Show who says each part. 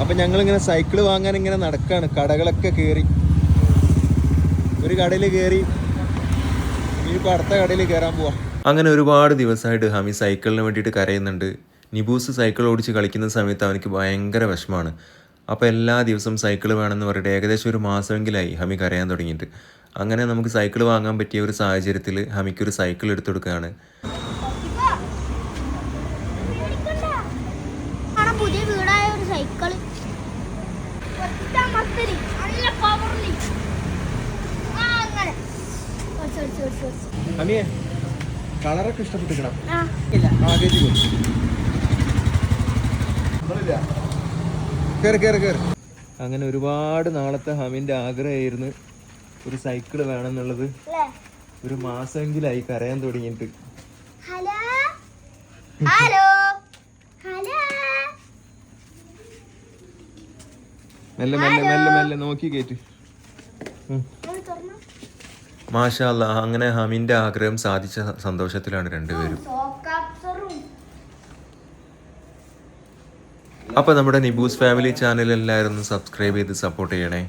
Speaker 1: അപ്പം ഞങ്ങളിങ്ങനെ സൈക്കിൾ വാങ്ങാൻ ഇങ്ങനെ നടക്കാണ്. കടകളൊക്കെ കേറി. ഒരു കടയിൽ കേറി. ഇനിയിപ്പോൾ അടുത്ത കടയിൽ കേറാൻ പോവാ. അങ്ങനെ ഒരുപാട് ദിവസമായിട്ട് ഹമി സൈക്കിളിന് വേണ്ടിയിട്ട് കരയുന്നുണ്ട്. നിബൂസ് സൈക്കിൾ ഓടിച്ച് കളിക്കുന്ന സമയത്ത് അവനക്ക് ഭയങ്കര വിഷമമാണ്. അപ്പോൾ എല്ലാ ദിവസവും സൈക്കിൾ വേണമെന്ന് പറഞ്ഞിട്ട് ഏകദേശം ഒരു മാസമെങ്കിലായി ഹമി കരയാൻ തുടങ്ങിയിട്ട്. അങ്ങനെ നമുക്ക് സൈക്കിൾ വാങ്ങാൻ പറ്റിയ ഒരു സാഹചര്യത്തിൽ ഹമിക്കൊരു സൈക്കിൾ എടുത്തു കൊടുക്കുകയാണ്.
Speaker 2: ഒറ്റ മത്തരി നല്ല പവർലി ആ അങ്ങനെ.
Speaker 1: ഹമിയെ കളറൊക്കെ ഇഷ്ടപ്പെട്ടിരിക്കണം. കയറി കയറി കയറി അങ്ങനെ ഒരുപാട് നാളത്തെ ഹമീന്റെ ആഗ്രഹമായിരുന്നു. ഒരു സൈക്കിൾ വേണമെന്നുള്ളത്. ഒരു മാസമെങ്കിലായി കരയാൻ തുടങ്ങിയിട്ട്.
Speaker 2: ഹലോ? ഹലോ?
Speaker 1: മെല്ലെ മെല്ലെ മെല്ലെ മെല്ലെ നോക്കി
Speaker 2: കേറ്റ്.
Speaker 1: മാഷാല്ല അങ്ങനെ ഹമീന്റെ ആഗ്രഹം സാധിച്ച സന്തോഷത്തിലാണ് രണ്ടുപേരും.
Speaker 2: അപ്പൊ
Speaker 1: അപ്പോൾ നമ്മുടെ നിബൂസ് ഫാമിലി ചാനൽ എല്ലാവരും സബ്സ്ക്രൈബ് ചെയ്ത് സപ്പോർട്ട് ചെയ്യണേ.